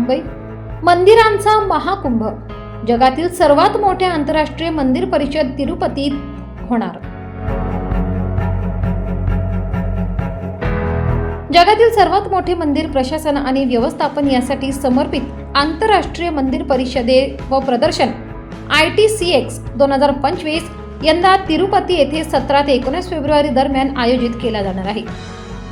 मुंबई मंदिरांचा महाकुंभ. जगातील सर्वात मोठ्या आंतरराष्ट्रीय मंदिर परिषद तिरुपतीत होणार. जगातील सर्वात मोठे मंदिर प्रशासन आणि व्यवस्थापन यासाठी समर्पित आंतरराष्ट्रीय मंदिर परिषदे व प्रदर्शन. आय टी सी एक्स दोन हजार पंचवीस यंदा तिरुपती येथे सतरा ते एकोणीस फेब्रुवारी दरम्यान आयोजित केला जाणार आहे.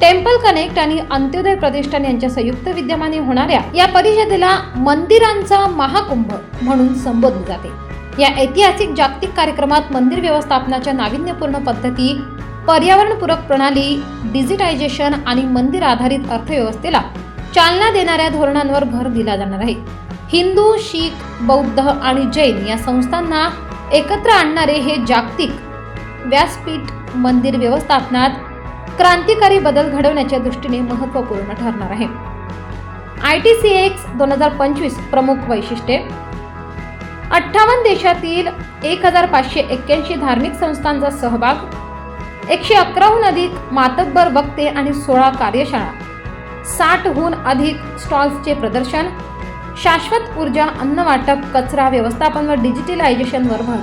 टेम्पल कनेक्ट आणि अंत्योदय प्रतिष्ठान यांच्या संयुक्त विद्यमाने होणाऱ्या या परिषदेला मंदिरांचा महाकुंभ म्हणून संबोधले जाते. या ऐतिहासिक जागतिक कार्यक्रमात मंदिर व्यवस्थापनाच्या नाविन्यपूर्ण पद्धती पर्यावरणपूरक प्रणाली डिजिटायझेशन आणि मंदिर आधारित अर्थव्यवस्थेला चालना देणाऱ्या धोरणांवर भर दिला जाणार आहे. हिंदू शीख बौद्ध आणि जैन या संस्थांना एकत्र आणणारे हे जागतिक व्यासपीठ मंदिर व्यवस्थापनात क्रांतिकारी बदल घडवण्याच्या दृष्टीने महत्त्वपूर्ण ठरणार आहे. आय टी सी एक्स दोन हजार पंचवीस प्रमुख वैशिष्ट्ये. अठ्ठावन्न देशातील एक हजार पाचशे एक्क्याऐंशी धार्मिक संस्थांचा सहभाग. एकशे अकराहून अधिक मातब्बर वक्ते आणि सोळा कार्यशाळा. साठहून अधिक स्टॉल्सचे प्रदर्शन. शाश्वत ऊर्जा अन्न वाटप कचरा व्यवस्थापन व डिजिटलायझेशनवर भर.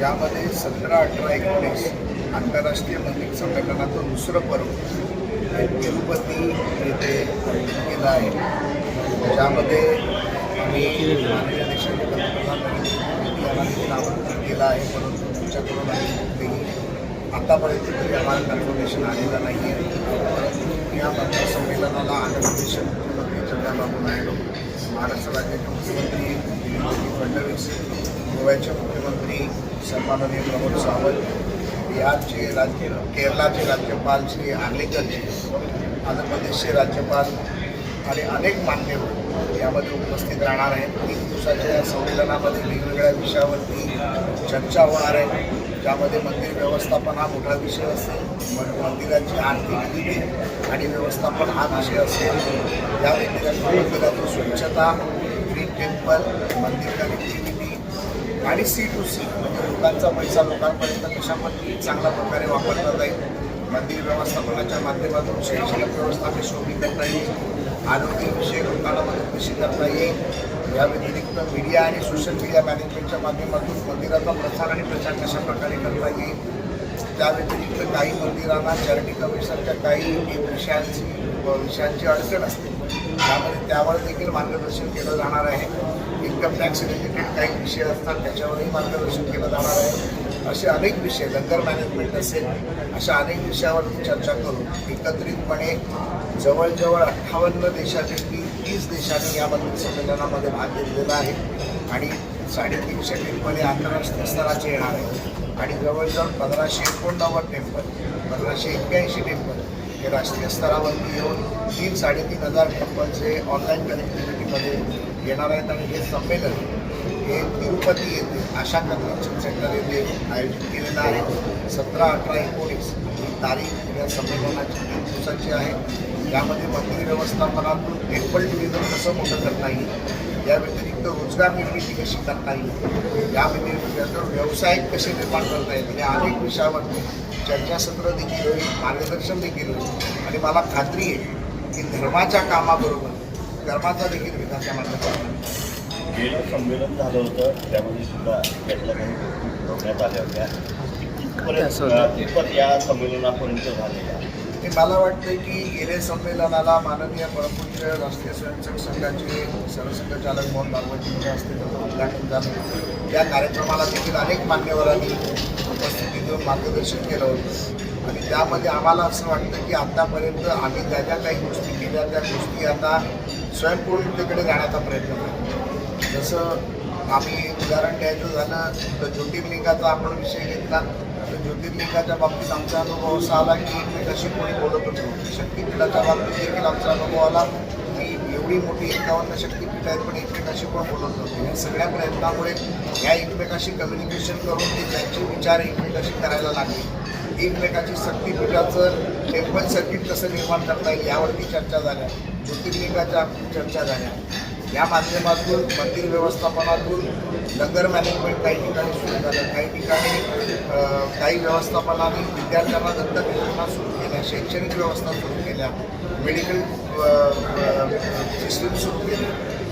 यामध्ये सतरा अठरा एकोणीस आंतरराष्ट्रीय मंदिर संघटनाचं दुसरं पर्व हे तिरुपती येथे केलं आहे. ज्यामध्ये आम्ही माननीय देशाचे पंतप्रधान आमंत्रण केलं आहे परंतु तुमच्याकडून आम्ही कुठेही आतापर्यंत तरी आम्हाला कन्फर्मेशन आलेलं नाही आहे परंतु या मंदिर संमेलनाला आंध्र प्रदेश मुख्यमंत्री चंद्रबाबू नायडू महाराष्ट्र राज्याचे मुख्यमंत्री देवेंद्र फडणवीस गोव्याचे मुख्यमंत्री सन्माननीय प्रमोद सावंत बिहारचे राज्य केरळाचे राज्यपाल श्री आर्लेकरजी आंध्र प्रदेशचे राज्यपाल आणि अनेक मान्यवर यामध्ये उपस्थित राहणार आहेत. तीन दिवसाच्या या संमेलनामध्ये वेगवेगळ्या विषयावरती चर्चा होणार आहे. ज्यामध्ये मंदिर व्यवस्थापन हा मोठा विषय असेल मंदिरांची मंदिराची आर्थिक निधी आणि व्यवस्थापन हा विषय असेल या व्यतिरिक्त मंदिराची स्वच्छता ग्रीन टेम्पल मंदिर कनेक्टिव्हिटी आणि सी टू सी म्हणजे लोकांचा पैसा लोकांपर्यंत कशा चांगल्या प्रकारे वापरला जाईल. मंदिर व्यवस्थापनाच्या माध्यमातून शैक्षणिक व्यवस्था कशी उभी करता येईल आरोग्यविषयक लोकांना मदत कशी करता येईल या व्यतिरिक्त मीडिया आणि सोशल मीडिया मॅनेजमेंटच्या माध्यमातून मंदिराचा प्रसार आणि प्रचार कशा प्रकारे करता येईल? त्या व्यतिरिक्त काही मंदिरांना चॅरिटी कमिशनच्या काही विषयांची विषयांची अडचण असते. त्यामध्ये त्यावर देखील मार्गदर्शन केलं जाणार आहे. इन्कम टॅक्स रिलेटेड काही विषय असतात त्याच्यावरही मार्गदर्शन केलं जाणार आहे. असे अनेक विषय लंगर मॅनेजमेंट असेल अशा अनेक विषयावरती चर्चा करून एकत्रितपणे जवळजवळ अठ्ठावन्न देशापैकी तीस देशांनी या संमेलनामध्ये भाग घेतलेला आहे. आणि साडेतीनशे टेम्पल हे आंतरराष्ट्रीय स्तराचे येणार आहे आणि जवळजवळ पंधराशे एकोणनव्वद टेम्पल पंधराशे एक्क्याऐंशी टेम्पल हे राष्ट्रीय स्तरावरती येऊन तीन साडेतीन हजार टेम्पल्स ऑनलाईन कनेक्टिव्हिटीमध्ये येणार आहेत. आणि हे संमेलन हे तिरुपती येथे आशा कन्व्हेन्शन सेंटर येथे आयोजित केलेलं आहे. सतरा अठरा एकोणीस ही तारीख या संमेलनाची तीन दिवसाची आहे. यामध्ये मंदिर व्यवस्थापनातून टेम्पल टुरिझम कसं मोठं करता येईल या व्यतिरिक्त रोजगार निर्मिती कशी करता येईल या व्यतिरिक्त व्यवसाय कसे निर्माण करता येतील या अनेक विषयावरती चर्चासत्र देखील होईल मार्गदर्शन देखील होईल. आणि मला खात्री आहे की धर्माच्या कामाबरोबर कर्माचा देखील विकास या माध्यमातून होईल. गेलं संमेलन झालं होतं त्यामध्ये सुद्धा त्यातल्या काही गोष्टी ठेवण्यात आल्या होत्या. कितपत या संमेलनापर्यंत झालेल्या ते मला वाटतं की गेल्या संमेलनाला माननीय परमपूज्य राष्ट्रीय स्वयंसेवक संघाचे सरसंघचालक मोहन भागवत असते त्याचं उद्घाटन झालं. या कार्यक्रमाला देखील अनेक मान्यवरांनी उपस्थिती देऊन मार्गदर्शन केलं होतं. आणि त्यामध्ये आम्हाला असं वाटतं की आत्तापर्यंत आम्ही ज्या ज्या काही गोष्टी केल्या त्या गोष्टी आता स्वयंपूर्णतेकडे जाण्याचा प्रयत्न करतो जसं आम्ही उदाहरण द्यायचं झालं तर ज्योतिर्लिंगाचा आपण विषय घेतला. तर बाबतीत आमचा अनुभव असा आला की एकमेकाशी कोणी बोलतच नव्हतं शक्तिपीठाच्या बाबतीत देखील आमचा अनुभव आला की एवढी मोठी एकावन्न शक्तिपीठ आहेत पण एकमेकाशी कोण बोलत नव्हते. या सगळ्या प्रयत्नामुळे या एकमेकाशी कम्युनिकेशन करून ते त्यांचे विचार एकमेकाशी करायला लागले. एकमेकाची शक्तीपीठाचं टेम्पल सर्किट कसं निर्माण करता येईल यावरती चर्चा झाल्या. ज्योतिर्लिंगाच्या चर्चा झाल्या. या माध्यमातून मंदिर व्यवस्थापनातून लंगर मॅनेजमेंट काही ठिकाणी सुरू झालं. काही ठिकाणी काही व्यवस्थापनाने विद्यार्थ्यांना दत्तक योजना सुरू केल्या शैक्षणिक व्यवस्था सुरू केल्या मेडिकल सिस्टीम सुरू केली.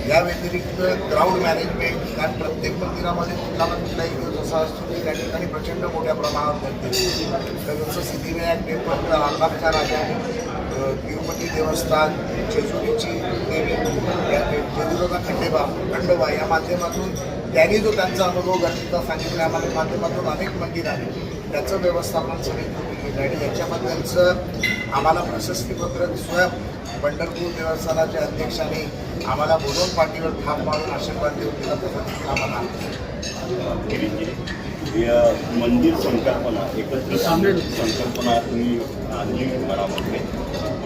या व्यतिरिक्त ग्राउंड मॅनेजमेंट कारण प्रत्येक मंदिरामध्ये कुठला ना कुठलाही दिवस असा असतो की त्या ठिकाणी प्रचंड मोठ्या प्रमाणात गर्दी तर जसं सिद्धिविनायक टेम्पल लालबागचा राजा तिरुपती देवस्थान जेजुरीची देवी या जेजुरीचा खंडेबा खंडोबा या माध्यमातून त्यांनी जो त्यांचा अनुभव गरजेचा सांगितला या माध्यमातून अनेक मंदिर आहे त्याचं व्यवस्थापन समिती केलं आणि याच्याबद्दलचं आम्हाला प्रशस्तीपत्र स्वयं पंढरपूर देवस्थानाचे अध्यक्षांनी आम्हाला बोलवून पाठीवर थाप मारून आशीर्वाद देऊन दिला तसं देखील आम्हाला मंदिर संकल्पना एकत्रित संकल्पना तुम्ही आणली मनामध्ये?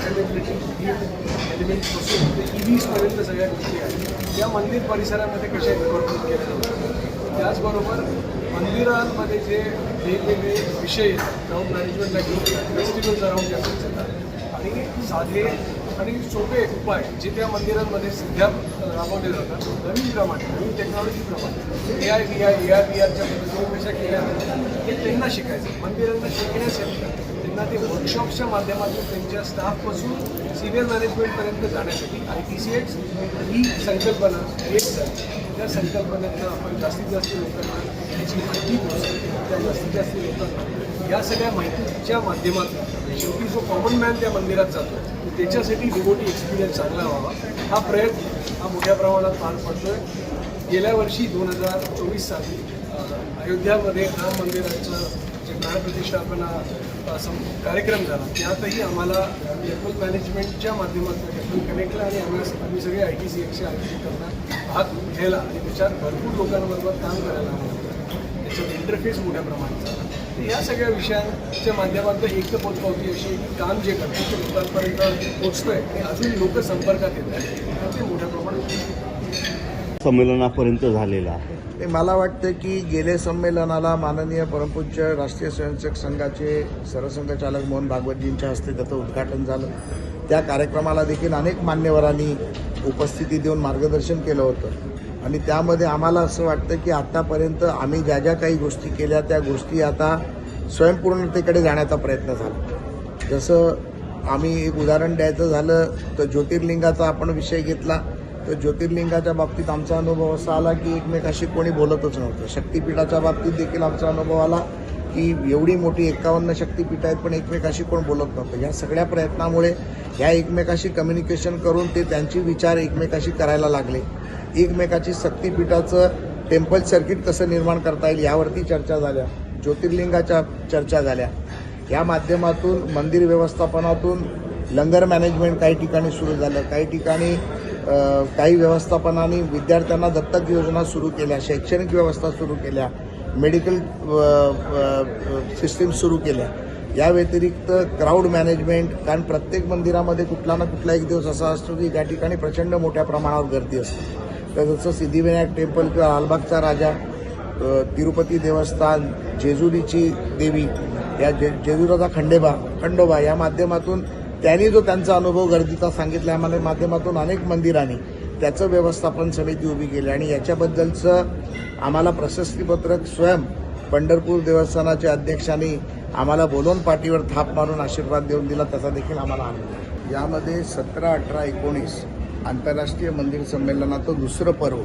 सस्टेनेबिलिटी सगळ्या गोष्टी आहेत त्या मंदिर परिसरामध्ये कशा इन्कॉर्पोरेट केल्या जातात त्याचबरोबर मंदिरांमध्ये जे वेगवेगळे विषय येतात ग्राउंड मॅनेजमेंटला घेऊन फेस्टिवल्स अराउंड कॅम्पस आणि साधे आणि सोपे उपाय जे त्या मंदिरांमध्ये सध्या राबवले जातात नवीन प्रमाणे नवीन टेक्नॉलॉजीप्रमाणे A I B I A R B आरच्या पद्धतीने कशा केल्या हे त्यांना शिकायचं मंदिरांना शिकण्यासाठी त्यांना ते वर्कशॉपच्या माध्यमातून त्यांच्या स्टाफपासून सिनियर मॅनेजमेंटपर्यंत जाण्यासाठी आय टी सी एक्स ही संकल्पना एक त्या संकल्पनेतनं आपण जास्तीत जास्त लोकांना त्याची माहिती त्या जास्तीत जास्त लोकांना या सगळ्या माहितीच्या माध्यमातून शेवटी जो कॉमन मॅन त्या मंदिरात जातो त्याच्यासाठी डिवोटी एक्सपिरियन्स चांगला व्हावा. हा प्रयत्न हा मोठ्या प्रमाणात पार पडतोय. गेल्या वर्षी दोन हजार चोवीस साली अयोध्यामध्ये राम मंदिराचं प्राणप्रतिष्ठापना अ, कार्यक्रम झाला. त्यातही आम्हाला टेम्पल मॅनेजमेंटच्या माध्यमातून टेम्पल कनेक्टला आणि आम्हाला आम्ही सगळे आय टी सी एक्सचे आयोजित करणार भाग घ्यायला आणि त्याच्यात भरपूर लोकांबरोबर काम करायला मिळालं. त्याच्यात इंटरफेस मोठ्या प्रमाणात झाला. या सगळ्या विषयांच्या माध्यमातून एक तर पोचपावती अशी काम जे करतात ते लोकांपर्यंत पोचतोय आणि अजून लोक संपर्कात येत आहेत. ते मोठ्या प्रमाणात संमेलनापर्यंत झालेला आहे. मला वाटतं की गेले संमेलनाला माननीय परमपूज्य राष्ट्रीय स्वयंसेवक संघाचे सरसंघचालक मोहन भागवतजींच्या हस्ते त्याचं उद्घाटन झालं. त्या कार्यक्रमाला देखील अनेक मान्यवरांनी उपस्थिती देऊन मार्गदर्शन केलं होतं. आणि त्यामध्ये आम्हाला असं वाटतं की आत्तापर्यंत आम्ही ज्या ज्या काही गोष्टी केल्या त्या गोष्टी आता स्वयंपूर्णतेकडे जाण्याचा प्रयत्न झाला. जसं आम्ही एक उदाहरण द्यायचं झालं तर ज्योतिर्लिंगाचा आपण विषय घेतला. तर ज्योतिर्लिंगाच्या बाबतीत आमचा अनुभव असा आला की एकमेकाशी कोणी बोलतच नव्हतं. शक्तिपीठाच्या बाबतीत देखील आमचा अनुभव आला की एवढी मोठी एकावन्न शक्तिपीठ आहेत पण एकमेकाशी कोण बोलत नव्हतं. या सगळ्या प्रयत्नामुळे ह्या एकमेकाशी कम्युनिकेशन करून ते त्यांचे विचार एकमेकाशी करायला लागले. एकमेकाची शक्तिपीठाचं टेम्पल सर्किट कसं निर्माण करता येईल यावरती चर्चा झाल्या. ज्योतिर्लिंगाच्या चर्चा झाल्या. या माध्यमातून मंदिर व्यवस्थापनातून लंगर मॅनेजमेंट काही ठिकाणी सुरू झालं. काही ठिकाणी काही व्यवस्थापनाने विद्यार्थ्यांना दत्तक योजना सुरू केल्या शैक्षणिक व्यवस्था सुरू केल्या मेडिकल सिस्टीम सुरू केल्या. या व्यतिरिक्त क्राऊड मॅनेजमेंट कारण प्रत्येक मंदिरामध्ये कुठला ना कुठला एक दिवस असा असतो की त्या ठिकाणी प्रचंड मोठ्या प्रमाणावर गर्दी असते. तर जसं सिद्धिविनायक टेम्पल किंवा लालबागचा राजा तिरुपती देवस्थान जेजुरीची देवी या जे जेजुराचा खंडेबा खंडोबा या माध्यमातून त्यांनी जो त्यांचा अनुभव गर्दीचा सांगितला आम्हाला माध्यमातून अनेक मंदिरांनी त्याचं व्यवस्थापन समिती उभी केली आणि याच्याबद्दलचं आम्हाला प्रशस्तीपत्रक स्वयं पंढरपूर देवस्थानाच्या अध्यक्षांनी आम्हाला बोलवून पाठीवर थाप मारून आशीर्वाद देऊन दिला त्याचा देखील आम्हाला आनंद यामध्ये सतरा अठरा एकोणीस आंतरराष्ट्रीय मंदिर संमेलनाचं दुसरं पर्व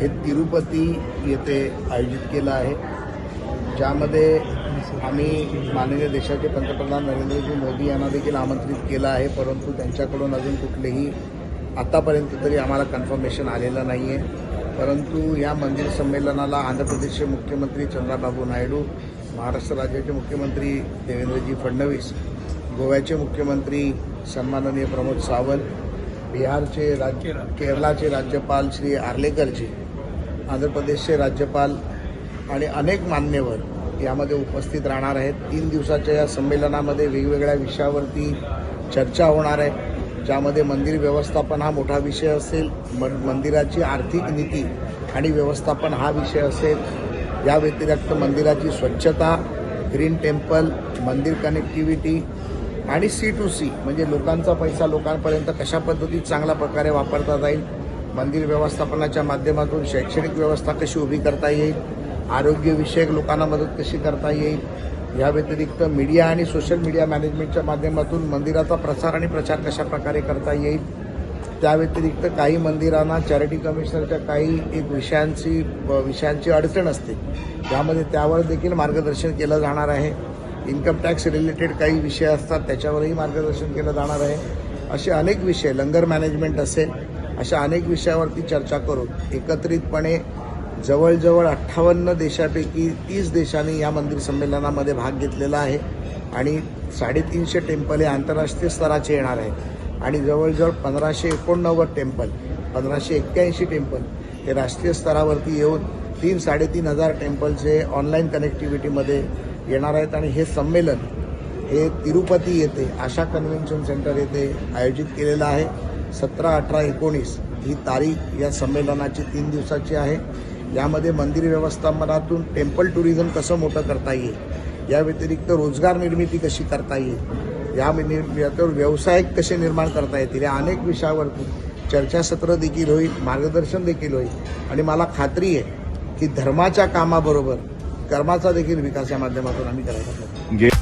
हे तिरुपती येथे आयोजित केलं आहे. ज्यामध्ये आम्ही माननीय देशाचे पंतप्रधान नरेंद्रजी मोदी यांना देखील आमंत्रित केलं आहे परंतु त्यांच्याकडून अजून कुठलेही आतापर्यंत तरी आम्हाला कन्फर्मेशन आलेलं नाही आहे परंतु या मंदिर संमेलनाला आंध्र प्रदेशचे मुख्यमंत्री चंद्राबाबू नायडू महाराष्ट्र राज्याचे मुख्यमंत्री देवेंद्रजी फडणवीस गोव्याचे मुख्यमंत्री सन्माननीय प्रमोद सावंत बिहारचे राज्य केरळाचे राज्यपाल श्री आर्लेकरजी आंध्र प्रदेशचे राज्यपाल आणि अनेक मान्यवर यामध्ये उपस्थित राहणार आहेत. तीन दिवसाच्या या संमेलनामध्ये वेगवेगळ्या विषयावरती चर्चा होणार आहे. ज्यामध्ये मंदिर व्यवस्थापन हा मोठा विषय असेल म मंदिराची आर्थिक नीती आणि व्यवस्थापन हा विषय असेल. या व्यतिरिक्त मंदिराची स्वच्छता ग्रीन टेम्पल मंदिर कनेक्टिव्हिटी आणि सी टू सी म्हणजे लोकांचा पैसा लोकांपर्यंत कशा पद्धतीत चांगल्या प्रकारे वापरता जाईल मंदिर व्यवस्थापनाच्या माध्यमातून शैक्षणिक व्यवस्था कशी उभी करता येईल आरोग्यविषयक लोकांना मदत कशी करता येईल? या व्यतिरिक्त मीडिया आणि सोशल मीडिया मॅनेजमेंटच्या माध्यमातून मंदिराचा प्रसार आणि प्रचार कशा प्रकारे करता येईल? त्या व्यतिरिक्त काही मंदिरांना चॅरिटी कमिशनरच्या काही एक विषयांची विषयांची अडचण असते. त्यामध्ये त्यावर देखील मार्गदर्शन केलं जाणार आहे. इन्कम टॅक्स रिलेटेड काही विषय असतात त्याच्यावरही मार्गदर्शन केलं जाणार आहे. असे अनेक विषय लंगर मॅनेजमेंट असेल अशा अनेक विषयावरती चर्चा करून एकत्रितपणे जवळजवळ अठ्ठावन्न देशापैकी तीस देशांनी या मंदिर संमेलनामध्ये भाग घेतलेला आहे. आणि साडेतीनशे टेम्पल हे आंतरराष्ट्रीय स्तराचे येणार आहेत. आणि जवळजवळ पंधराशे एकोणनव्वद टेम्पल पंधराशे एक्क्याऐंशी टेम्पल हे राष्ट्रीय स्तरावरती येऊन तीन साडेतीन हजार टेम्पल्स हे ऑनलाईन कनेक्टिव्हिटीमध्ये येणार आहेत. आणि हे संमेलन हे तिरुपती येथे आशा कन्व्हेन्शन सेंटर येथे आयोजित केलेलं आहे. सतरा अठरा एकोणीस ही तारीख या संमेलनाची तीन दिवसाची आहे. यामध्ये मंदिर व्यवस्थापनातून टेम्पल टुरिझम कसं मोठं करता येईल? या व्यतिरिक्त रोजगार निर्मिती कशी करता येईल? या निर्मितीवर व्यवसाय कसे निर्माण करता येतील? या अनेक विषयावरती चर्चासत्र देखील होईल मार्गदर्शन देखील होईल. आणि मला खात्री आहे की धर्माच्या कामाबरोबर कर्माचा देखील विकास या माध्यमातून आम्ही करायचा